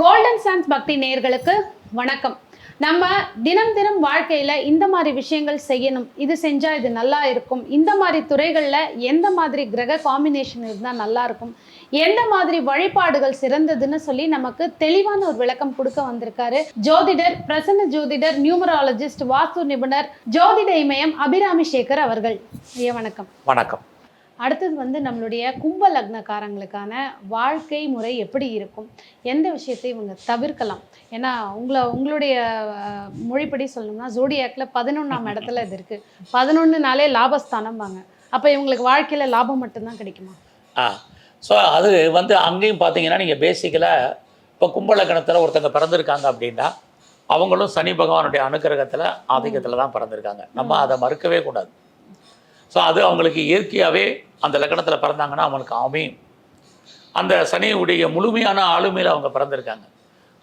Golden chance பக்தி நேர்களுக்கு வணக்கம். நம்ம தினம் தினம் வாழ்க்கையில இந்த மாதிரி விஷயங்கள் செய்யணும் இது செஞ்சா இது நல்லா இருக்கும் இந்த மாதிரி துறைகள்ல எந்த மாதிரி கிரக காம்பினேஷன் இருந்தா நல்லா இருக்கும் எந்த மாதிரி வழிபாடுகள் சிறந்ததுன்னு சொல்லி நமக்கு தெளிவான ஒரு விளக்கம் கொடுக்க வந்திருக்காரு ஜோதிடர் பிரசன்ன ஜோதிடர் நியூமராலஜிஸ்ட் வாஸ்து நிபுணர் ஜோதிட இமயம் அபிராமி சேகர் அவர்கள். ஐயா வணக்கம். வணக்கம். அடுத்தது வந்து நம்மளுடைய கும்ப லக்னக்காரங்களுக்கான வாழ்க்கை முறை எப்படி இருக்கும்? எந்த விஷயத்தை இவங்க தவிர்க்கலாம்? ஏன்னா உங்களை உங்களுடைய மொழிப்படி சொல்லணும்னா ஜோடியாக்கில் பதினொன்றாம் இடத்துல இது இருக்குது பதினொன்றுனாலே லாபஸ்தானம்பாங்க. அப்போ இவங்களுக்கு வாழ்க்கையில் லாபம் மட்டும்தான் கிடைக்குமா? ஆ. ஸோ அது வந்து அங்கேயும் பார்த்தீங்கன்னா நீங்கள் பேசிக்கலாக இப்போ கும்பலக்கணத்தில் ஒருத்தங்க பிறந்திருக்காங்க அப்படின்னா அவங்களும் சனி பகவானுடைய அனுக்கிரகத்தில் ஆதிக்கத்தில் தான் பிறந்திருக்காங்க. நம்ம அதை மறுக்கவே கூடாது. ஸோ அது அவங்களுக்கு இயற்கையாகவே அந்த லக்கணத்தில் பிறந்தாங்கன்னா அவங்களுக்கு அமையும் அந்த சனியுடைய முழுமையான ஆளுமையில் அவங்க பிறந்திருக்காங்க.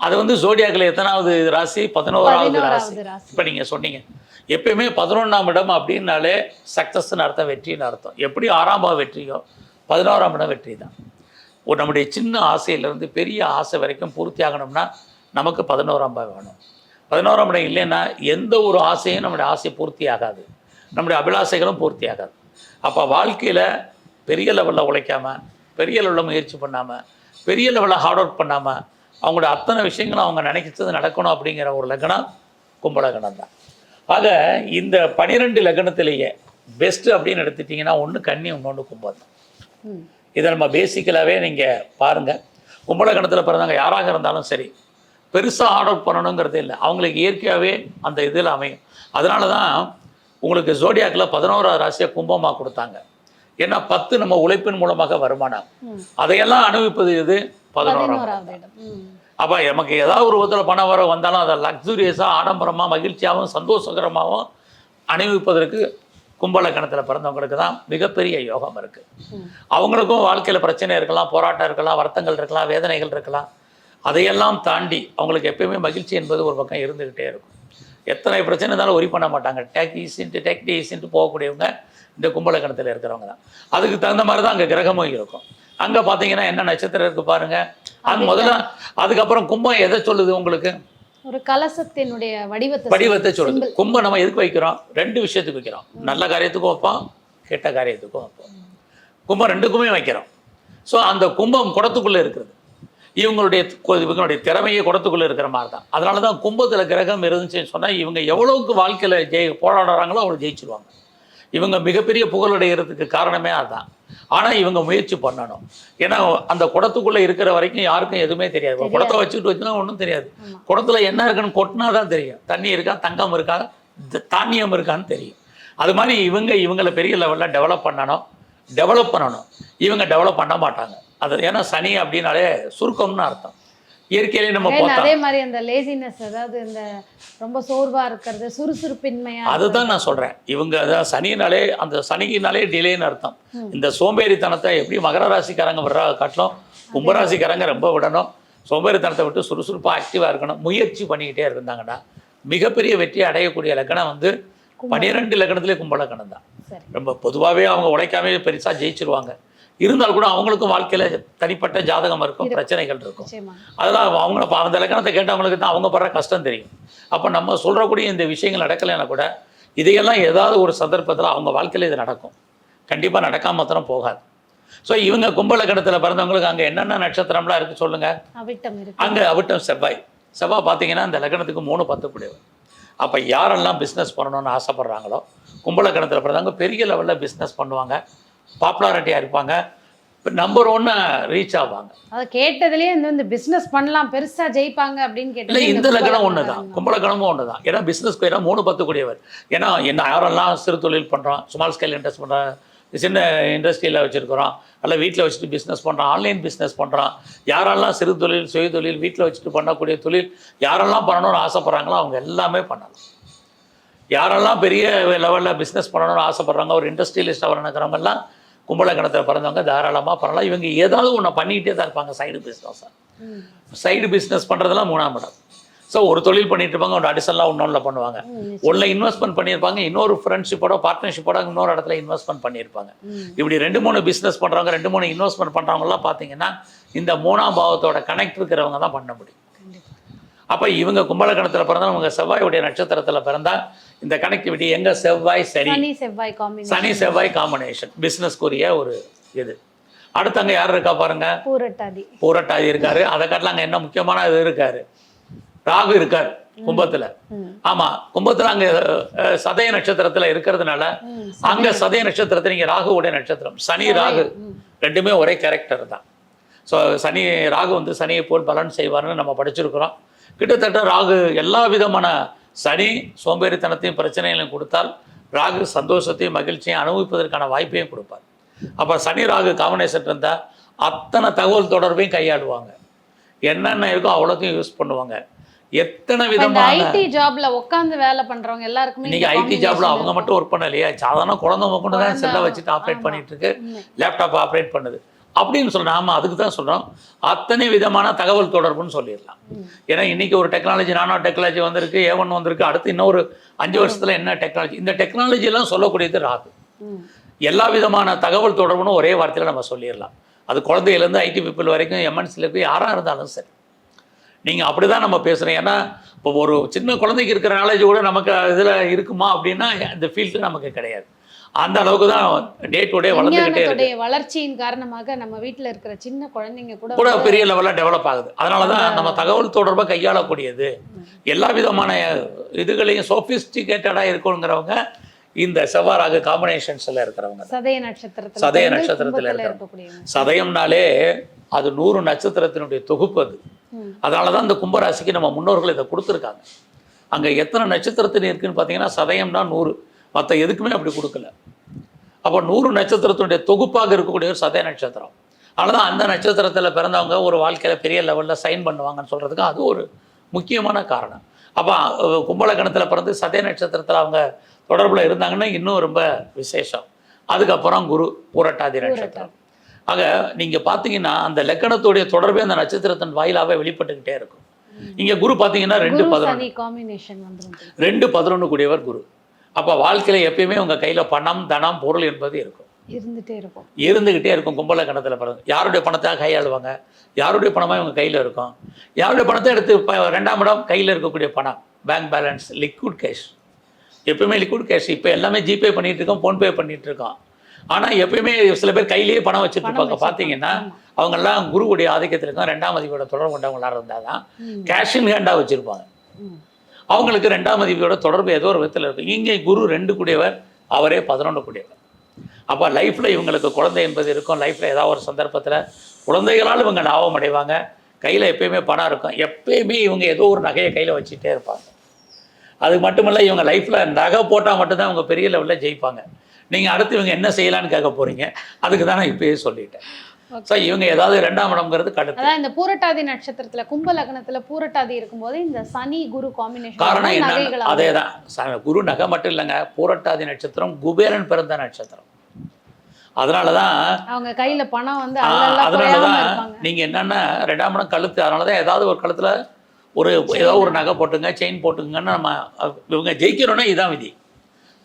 அது வந்து ஜோடியாக்கில் எத்தனாவது ராசி? பதினோராவது ராசி. இப்போ நீங்கள் சொன்னீங்க. எப்பயுமே பதினொன்றாம் இடம் அப்படின்னாலே சக்ஸஸ்ன்னு அர்த்தம் வெற்றின்னு அர்த்தம். எப்படி ஆறாம் பாவம் வெற்றியோ பதினோராம் இடம் வெற்றி தான். ஒரு நம்முடைய சின்ன ஆசையிலேருந்து பெரிய ஆசை வரைக்கும் பூர்த்தி ஆகணும்னா நமக்கு பதினோராம் பாவம் வேணும். பதினோராம் இடம் இல்லைன்னா எந்த ஒரு ஆசையும் நம்முடைய ஆசை பூர்த்தி ஆகாது. நம்முடைய அபிலாசைகளும் பூர்த்தி ஆகாது அப்போ வாழ்க்கையில் பெரிய லெவலில் உழைக்காம பெரிய லெவலில் முயற்சி பண்ணாமல் பெரிய லெவலில் ஹார்ட் ஒர்க் பண்ணாமல் அவங்களோட அத்தனை விஷயங்களும் அவங்க நினைக்கிறது நடக்கணும் அப்படிங்கிற ஒரு லக்னம் கும்பலகணம் தான். ஆக இந்த பனிரெண்டு லக்னத்திலேயே பெஸ்ட்டு அப்படின்னு எடுத்துட்டிங்கன்னா ஒன்று கன்னி இன்னொன்று கும்பம் தான் இதை நம்ம பேசிக்கலாகவே நீங்கள் பாருங்கள் கும்பலகணத்தில் பிறந்தவங்க யாராக இருந்தாலும் சரி பெருசாக ஆர்டர் பண்ணணுங்கிறது இல்லை. அவங்களுக்கு இயற்கையாகவே அந்த இதில் அமையும். அதனால தான் உங்களுக்கு ஜோடியாக்கில் பதினோராவது ராசியை கும்பமாக கொடுத்தாங்க. ஏன்னா பத்து நம்ம உழைப்பின் மூலமாக வருமானம். அதையெல்லாம் அனுபவிப்பது இது பதினோராம் அப்போ நமக்கு ஏதாவது ஒரு விதத்தில் பணம் வர வந்தாலும் அதை லக்ஸூரியஸாக ஆடம்பரமாக மகிழ்ச்சியாகவும் சந்தோஷகரமாகவும் அனுபவிப்பதற்கு கும்பலக்கணத்தில் பிறந்தவங்களுக்கு தான் மிகப்பெரிய யோகம் இருக்குது. அவங்களுக்கும் வாழ்க்கையில் பிரச்சனை இருக்கலாம் போராட்டம் இருக்கலாம் வருத்தங்கள் இருக்கலாம் வேதனைகள் இருக்கலாம். அதையெல்லாம் தாண்டி அவங்களுக்கு எப்பயுமே மகிழ்ச்சி என்பது ஒரு பக்கம் இருந்துக்கிட்டே இருக்கும். எத்தனை பிரச்சனை இருந்தாலும் ஒரி பண்ண மாட்டாங்க. டேக் ஈஸின்ட்டு டேக் ஈஸின்ட்டு போகக்கூடியவங்க இந்த கும்பலக்கணத்தில் இருக்கிறவங்க தான். அதுக்கு தகுந்த மாதிரி தான் அங்கே கிரகமும் இருக்கும். அங்கே பார்த்தீங்கன்னா என்ன நட்சத்திரம் இருக்குது பாருங்கள் அங்கே முதல்ல அதுக்கப்புறம் கும்பம் எதை சொல்லுது உங்களுக்கு? ஒரு கலசத்தினுடைய வடிவத்தை வடிவத்தை சொல்லுது. கும்பம் நம்ம எதுக்கு வைக்கிறோம்? ரெண்டு விஷயத்துக்கு வைக்கிறோம். நல்ல காரியத்துக்கும் வைப்போம் கெட்ட காரியத்துக்கும் வைப்போம். கும்பம் ரெண்டுக்குமே வைக்கிறோம். ஸோ அந்த கும்பம் குடத்துக்குள்ளே இருக்கிறது. இவங்களுடைய இவங்களுடைய திறமையை குடத்துக்குள்ளே இருக்கிற மாதிரி தான் அதனால தான் கும்பத்தில் கிரகம் இருந்துச்சுன்னு சொன்னால் இவங்க எவ்வளவுக்கு வாழ்க்கையில் ஜெய் போராடுறாங்களோ அவ்வளோ ஜெயிச்சிருவாங்க. இவங்க மிகப்பெரிய புகழடைகிறதுக்கு காரணமே அதுதான் ஆனால் இவங்க முயற்சி பண்ணணும். ஏன்னா அந்த குடத்துக்குள்ளே இருக்கிற வரைக்கும் யாருக்கும் எதுவுமே தெரியாது. குடத்தை வச்சுட்டு வச்சுனா ஒன்றும் தெரியாது. குடத்துல என்ன இருக்குன்னு கொட்டினா தான் தெரியும். தண்ணி இருக்கா தங்கம் இருக்கா தானியம் இருக்கான்னு தெரியும். அது மாதிரி இவங்க இவங்களை பெரிய லெவலில் டெவலப் பண்ணணும். டெவலப் பண்ணணும். இவங்க டெவலப் பண்ண மாட்டாங்க. அது ஏன்னா சனி அப்படின்னாலே சுருக்கம்னு அர்த்தம். இயற்கையிலே நம்ம அதே மாதிரி அந்த லேசினஸ் அதாவது இந்த ரொம்ப சோர்வா இருக்கிறது சுறுசுறுப்பின்மையா அதுதான் நான் சொல்கிறேன் இவங்க அதான் சனினாலே அந்த சனிக்கினாலே டிலேன்னு அர்த்தம். இந்த சோம்பேறித்தனத்தை எப்படி மகர ராசிக்காரங்க விடுறா காட்டிலும் கும்பராசிக்காரங்க ரொம்ப விடணும். சோம்பேறித்தனத்தை விட்டு சுறுசுறுப்பாக ஆக்டிவாக இருக்கணும். முயற்சி பண்ணிக்கிட்டே இருந்தாங்கன்னா மிகப்பெரிய வெற்றி அடையக்கூடிய லக்கணம் வந்து பன்னிரெண்டு லக்கணத்திலே கும்பலக்கணம் தான். ரொம்ப பொதுவாகவே அவங்க உழைக்காமே பெருசாக ஜெயிச்சிருவாங்க. இருந்தாலும் கூட அவங்களுக்கும் வாழ்க்கையில் தனிப்பட்ட ஜாதகம் இருக்கும் பிரச்சனைகள் இருக்கும். அதெல்லாம் அவங்கள அந்த இலக்கணத்தை கேட்டவங்களுக்கு தான் அவங்க படுற கஷ்டம் தெரியும். அப்போ நம்ம சொல்கிறக்கூடிய இந்த விஷயங்கள் நடக்கலைன்னா கூட இதையெல்லாம் ஏதாவது ஒரு சந்தர்ப்பத்தில் அவங்க வாழ்க்கையில் இது நடக்கும். கண்டிப்பாக நடக்காம மாத்திரம் போகாது. ஸோ இவங்க கும்பலக்கணத்தில் பிறந்தவங்களுக்கு அங்கே என்னென்ன நட்சத்திரம்லாம் இருக்குது சொல்லுங்கள் அங்கே அவிட்டம் செவ்வாய். செவ்வாய் பார்த்தீங்கன்னா இந்த லக்னத்துக்கு மூணு பத்து கூடியவர் அப்போ யாரெல்லாம் பிஸ்னஸ் பண்ணணும்னு ஆசைப்படுறாங்களோ கும்பலக்கணத்தில் பிறந்தவங்க பெரிய லெவலில் பிஸ்னஸ் பண்ணுவாங்க பாப்புலாரிட்டியாக இருப்பாங்க நம்பர் ஒன்று ரீச் ஆவாங்க. அதை கேட்டதுலயே இந்த பிசினஸ் பண்ணலாம் பெருசா ஜெயிப்பாங்க அப்படின்னு இல்லை கேட்டது இந்த லக்னம் ஒன்று தான் கும்பலக்கணமும் ஒன்று தான் ஏன்னா பிஸ்னஸ்க்கு ஏன்னா மூணு பத்து கூடியவர். ஏன்னா என்ன யாரெல்லாம் சிறு தொழில் பண்ணுறோம் ஸ்மால் ஸ்கேல் இன்ட்ரெஸ்ட் பண்ணுறோம் சின்ன இண்டஸ்ட்ரியில் வச்சுருக்கிறோம். அல்ல வீட்டில் வச்சுட்டு பிஸ்னஸ் பண்ணுறோம் ஆன்லைன் பிஸ்னஸ் பண்ணுறோம் யாரெல்லாம் சிறு தொழில் சுய தொழில் வீட்டில் வச்சுட்டு பண்ணக்கூடிய தொழில் யாரெல்லாம் பண்ணணும்னு ஆசைப்பட்றாங்களோ அவங்க எல்லாமே பண்ணலாம். யாரெல்லாம் பெரிய லெவலில் பிஸ்னஸ் பண்ணணும்னு ஆசைப்பட்றாங்க ஒரு இண்டஸ்ட்ரியலிஸ்ட்டாக வரணுங்கிறவங்கெல்லாம் கும்பலக்கணத்தில் பிறந்தவங்க தாராளமாக பண்ணலாம். இவங்க ஏதாவது ஒன்று பண்ணிக்கிட்டே தான் இருப்பாங்க. சைடு பிஸ்னஸாக. சைடு பிஸ்னஸ் பண்ணுறதெல்லாம் மூணாம் இடம். ஸோ ஒரு தொழில் பண்ணிட்டு இருப்பாங்க ஒரு அடிஷனலாக இன்னொன்றில் பண்ணுவாங்க ஒன்றில் இன்வெஸ்ட்மெண்ட் பண்ணியிருப்பாங்க இன்னொரு ஃப்ரெண்ட்ஷிப்போட பார்ட்னர்ஷிப்போட இன்னொரு இடத்துல இன்வெஸ்ட்மெண்ட் பண்ணியிருப்பாங்க. இப்படி ரெண்டு மூணு பிஸ்னஸ் பண்ணுறவங்க ரெண்டு மூணு இன்வெஸ்ட்மெண்ட் பண்ணுறவங்கலாம் பார்த்தீங்கன்னா இந்த மூணாம் பாவத்தோட கனெக்ட் இருக்கிறவங்க தான் பண்ண முடியும். அப்போ இவங்க கும்பலக்கணத்தில் பிறந்தா இவங்க செவ்வாயுடைய நட்சத்திரத்தில் பிறந்தா இந்த கனெக்டிவிட்டி எங்க செவ்வாய் சரி சனி செவ்வாய் காம்பினேஷன் சனி செவ்வாய் காம்பினேஷன் பிஸ்னஸ்க்குரிய ஒரு இது. அடுத்து அங்கே யார் இருக்கா பாருங்க? பூரட்டாதி. பூரட்டாதி இருக்காரு. அதை காட்டில் அங்கே என்ன முக்கியமான இது இருக்காரு? ராகு இருக்கார் கும்பத்துல. ஆமா கும்பத்துல அங்க சதய நட்சத்திரத்துல இருக்கிறதுனால அங்க சதய நட்சத்திரத்தை நீங்க ராகுவுடைய நட்சத்திரம் சனி ராகு. ரெண்டுமே ஒரே கேரக்டர் தான். ஸோ சனி ராகு வந்து சனியை போல் பலன் செய்வார்னு நம்ம படிச்சிருக்கிறோம். கிட்டத்தட்ட ராகு எல்லா விதமான சனி சோம்பேறித்தனத்தையும் பிரச்சனைகளையும் கொடுத்தால் ராகு சந்தோஷத்தையும் மகிழ்ச்சியும் அனுபவிப்பதற்கான வாய்ப்பையும் கொடுப்பார். அப்போ சனி ராகு காம்பினேஷன் இருந்தால் அத்தனை தகவல் தொடர்பையும் கையாளுவாங்க. என்னென்ன இருக்கோ அவ்வளோத்தையும் யூஸ் பண்ணுவாங்க. எத்தனை விதமான ஐடி ஜாப்ல உட்கார்ந்து வேலை பண்றவங்க எல்லாருக்குமே இன்னைக்கு ஐடி ஜாப்ல அவங்க மட்டும் ஒர்க் பண்ணலையா. சாதாரண குழந்தை மட்டும் தான் செல்லை வச்சுட்டு ஆப்ரேட். பண்ணிட்டு இருக்கு. லேப்டாப் ஆப்ரேட் பண்ணுது. அப்படின்னு சொல்றோம் ஆமா அதுக்கு தான் சொல்றோம். அத்தனை விதமான தகவல் தொடர்புன்னு சொல்லிடலாம். ஏன்னா இன்னைக்கு ஒரு டெக்னாலஜி நானோ டெக்னாலஜி வந்திருக்கு ஏ ஒன் வந்திருக்கு. அடுத்து இன்னொரு அஞ்சு வருஷத்துல என்ன டெக்னாலஜி இந்த டெக்னாலஜி எல்லாம் சொல்லக்கூடியது ராகு. எல்லா விதமான தகவல் தொடர்புன்னு ஒரே வார்த்தையில நம்ம சொல்லிடலாம். அது குழந்தையிலேருந்து ஐடி பீப்புள் வரைக்கும் எம்என்சியில் இருக்கு யாராக இருந்தாலும் சரி. நீங்கள் அப்படி தான் நம்ம பேசுகிறோம் ஏன்னா இப்போ ஒரு சின்ன குழந்தைக்கு இருக்கிற நாலேஜ் கூட நமக்கு இதில் இருக்குமா அப்படின்னா இந்த ஃபீல்டு நமக்கு கிடையாது. அந்த அளவுக்கு தான் டே டு டே வளர்ந்துக்கிட்டே இருக்கு. வளர்ச்சியின் காரணமாக நம்ம வீட்ல இருக்கிற சின்ன குழந்தைங்க கூட கூட பெரிய லெவலில் டெவலப் ஆகுது. அதனால தான் நம்ம தகவல் தொடர்பை கையாளக்கூடியது. எல்லா விதமான இதுகளையும் சோஃபிஸ்டிகேட்டடாக இருக்கணுங்கிறவங்க இந்த செவ்வாறாக காம்பினேஷன்ஸில் இருக்கிறவங்க சதய நட்சத்திரத்துல சதய நட்சத்திரத்துல கும்பத்துல இருக்கிற- இருக்கக்கூடியவங்க. சதயம்னாலே அது நூறு நட்சத்திரத்தினுடைய தொகுப்பு அது. அதனால தான் இந்த கும்பராசிக்கு நம்ம முன்னோர்கள் இதை கொடுத்துருக்காங்க. அங்கே எத்தனை நட்சத்திரத்தின் இருக்குன்னு பார்த்தீங்கன்னா சதயம்னா நூறு. மற்ற எதுக்குமே அப்படி கொடுக்கல. அப்போ நூறு நட்சத்திரத்தினுடைய தொகுப்பாக இருக்கக்கூடிய ஒரு சதய நட்சத்திரம். அதனால தான் அந்த நட்சத்திரத்தில் பிறந்தவங்க ஒரு வாழ்க்கையில் பெரிய லெவலில் சைன் பண்ணுவாங்கன்னு சொல்கிறதுக்கு அது ஒரு முக்கியமான காரணம். அப்போ கும்பலக்கணத்தில் பிறந்து சதய நட்சத்திரத்தில் அவங்க தொடர்பில் இருந்தாங்கன்னா இன்னும் ரொம்ப விசேஷம். அதுக்கப்புறம் குரு புரட்டாதி நட்சத்திரம். ஆக நீங்கள் பார்த்தீங்கன்னா அந்த லக்கணத்துடைய தொடர்பே அந்த நட்சத்திரத்தின் வாயிலாகவே வெளிப்பட்டுக்கிட்டே இருக்கும். இங்கே குரு பார்த்தீங்கன்னா ரெண்டு பதினொன்று ரெண்டு பதினொன்று கூடியவர் குரு. அப்போ வாழ்க்கையில் எப்பயுமே உங்கள் கையில் பணம் தனம் பொருள் என்பது இருக்கும். இருந்துட்டே இருக்கும். இருந்துக்கிட்டே இருக்கும் கும்பல கணத்தில் பிறகு. யாருடைய பணத்தை கையாளுவாங்க? யாருடைய பணமாக இவங்க கையில் இருக்கும்? யாருடைய பணத்தை எடுத்து ரெண்டாம் இடம் கையில் இருக்கக்கூடிய பணம்? பேங்க் பேலன்ஸ் லிக்விட் கேஷ் எப்பயுமே லிக்விட் கேஷ் இப்போ எல்லாமே ஜிபே பண்ணிட்டு இருக்கோம் ஃபோன்பே பண்ணிட்டு இருக்கோம். ஆனால் எப்பயுமே சில பேர் கையிலேயே பணம் வச்சுட்டு இருப்பாங்க. பார்த்தீங்கன்னா ஆமா. அவங்கெல்லாம் குருவுடைய ஆதிக்கத்தில் இருக்கும் ரெண்டாம் அதிபரோட தொடர்பு கொண்டவங்களா இருந்தால் தான். கேஷ் இன் ஹேண்டாக வச்சுருப்பாங்க. அவங்களுக்கு ரெண்டாம் அதிபதியோட தொடர்பு ஏதோ ஒரு விதத்தில் இருக்கும் இங்கே குரு ரெண்டு கூடியவர் அவரே பதினொன்று கூடியவர் அப்போ லைஃப்பில் இவங்களுக்கு குழந்தை என்பது இருக்கும் லைஃப்பில் ஏதாவது ஒரு சந்தர்ப்பத்தில் குழந்தைகளால் இவங்க லாபம் அடைவாங்க கையில் எப்பயுமே பணம் இருக்கும் எப்பயுமே இவங்க ஏதோ ஒரு நகையை கையில் வச்சுட்டே இருப்பாங்க அது மட்டுமல்ல இவங்க லைஃப்பில் நகை போட்டால் மட்டும்தான் அவங்க பெரிய லெவலில் ஜெயிப்பாங்க நீங்கள் அடுத்து இவங்க என்ன செய்யலான்னு கேட்க போகிறீங்க அதுக்கு தான் நான் இப்பயே சொல்லிட்டேன். ஸோ இவங்க ஏதாவது ரெண்டாம் இடம்ங்கிறது கடுத்து. அதான் இந்த பூரட்டாதி நட்சத்திரத்துல கும்ப லக்னத்துல பூரட்டாதி இருக்கும்போது இந்த சனி குரு காம்பினேஷன் காரணம் என்ன நகைகள் அதே தான். குரு நகை மட்டும் இல்லைங்க. பூரட்டாதி நட்சத்திரம் குபேரன் பிறந்த நட்சத்திரம். அதனால தான் அவங்க கையில பணம் வந்து ஆ, அல்லல்ல அதனால குறையாம தான் இருப்பாங்க. நீங்கள் என்னென்ன ரெண்டாம் இடம் கழுத்து. அதனால தான் ஏதாவது ஒரு கழுத்தில் ஒரு ஏதோ ஒரு நகை போட்டுங்க செயின் போட்டுங்கன்னு நம்ம இவங்க ஜெயிக்கிறோன்னா இதுதான் விதி.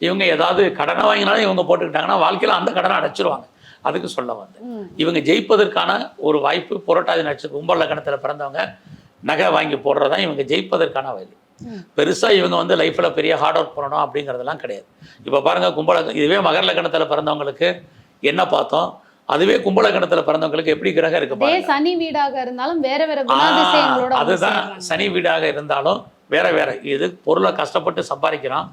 இவங்க ஏதாவது கடனை வாங்கினாலும் இவங்க போட்டுக்கிட்டாங்கன்னா வாழ்க்கையில் அந்த கடனை அடைச்சிருவாங்க. அதுக்கு சொல்ல வந்தேன். ம். இவங்க ஜெயிப்பதற்கான ஒரு வாய்ப்பு புரட்டாதி நட்சத்திரம் கும்பல் லக்கணத்தில் பிறந்தவங்க நகை வாங்கி போடுறது இவங்க ஜெயிப்பதற்கான வழி. பெருசாக இவங்க வந்து லைஃப்பில் பெரிய ஹார்ட் ஒர்க் பண்ணணும் அப்படிங்கிறதெல்லாம் கிடையாது. இப்போ பாருங்கள் கும்பல இதுவே மகர லக்கணத்தில் பிறந்தவங்களுக்கு என்ன பார்த்தோம்? அதுவே கும்பலக்கணத்தில் பிறந்தவங்களுக்கு எப்படி கிரகம் இருக்கு சனி வீடாக இருந்தாலும் வேற வேற அதுதான். சனி வீடாக இருந்தாலும் வேற வேற. இது பொருளை கஷ்டப்பட்டு சம்பாதிக்கிறோம்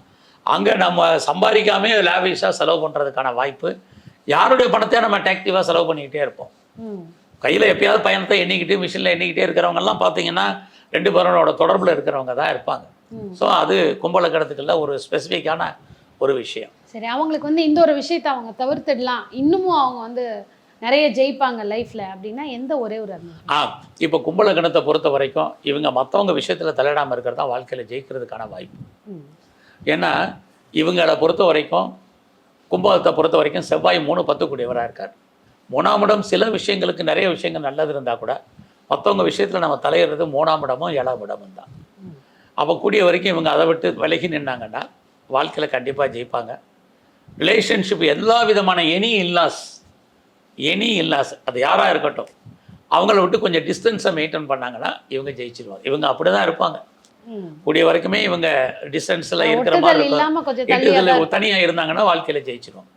அங்கே நம்ம சம்பாதிக்காமே லேவிஷாக செலவு பண்ணுறதுக்கான வாய்ப்பு. யாருடைய பணத்தை நம்ம ஆக்டிவாக செலவு பண்ணிக்கிட்டே இருப்போம். கையில் எப்பயாவது பயணத்தை எண்ணிக்கிட்டு மிஷினில் எண்ணிக்கிட்டே இருக்கிறவங்கெல்லாம் பார்த்தீங்கன்னா ரெண்டு பேரோட தொடர்பில் இருக்கிறவங்க தான் இருப்பாங்க. ஸோ அது கும்பலக்கணத்துக்குள்ள ஒரு ஸ்பெசிஃபிக்கான ஒரு விஷயம். சரி அவங்களுக்கு வந்து இந்த ஒரு விஷயத்தை அவங்க தவிர்த்துடலாம். இன்னமும் அவங்க வந்து நிறைய ஜெயிப்பாங்க லைஃப்ல அப்படின்னா எந்த ஒரே ஒரு ஆ இப்போ கும்பலக்கணத்தை பொறுத்த வரைக்கும் இவங்க மற்றவங்க விஷயத்தில் தலையிடாமல் இருக்கிறது தான் வாழ்க்கையில் ஜெயிக்கிறதுக்கான வாய்ப்பு. ஏன்னா இவங்களை பொறுத்த வரைக்கும் கும்பகத்தை பொறுத்த வரைக்கும் செவ்வாய் மூணு பத்து கூடியவராக இருக்கார். மூணாம் இடம் சில விஷயங்களுக்கு நிறைய விஷயங்கள் நல்லது இருந்தால் கூட மற்றவங்க விஷயத்தில் நம்ம தலையிடுறது மூணாம் இடமும் ஏழாம் இடமும் தான். அப்போ கூடிய வரைக்கும் இவங்க அதை விட்டு விலகி நின்னாங்கன்னா வாழ்க்கையில் கண்டிப்பாக ஜெயிப்பாங்க. ரிலேஷன்ஷிப் எல்லா விதமான எனி இல்லாஸ் எனி இல்லாஸ் அது யாராக இருக்கட்டும் அவங்கள விட்டு கொஞ்சம் டிஸ்டன்ஸை மெயின்டைன் பண்ணாங்கன்னா இவங்க ஜெயிச்சிருவாங்க. இவங்க அப்படி தான் இருப்பாங்க. கூடிய வரைக்குமே இவங்க டிஸ்டன்ஸில் இருக்கிற மாதிரி தனியாக இருந்தாங்கன்னா வாழ்க்கையில் ஜெயிச்சிருவாங்க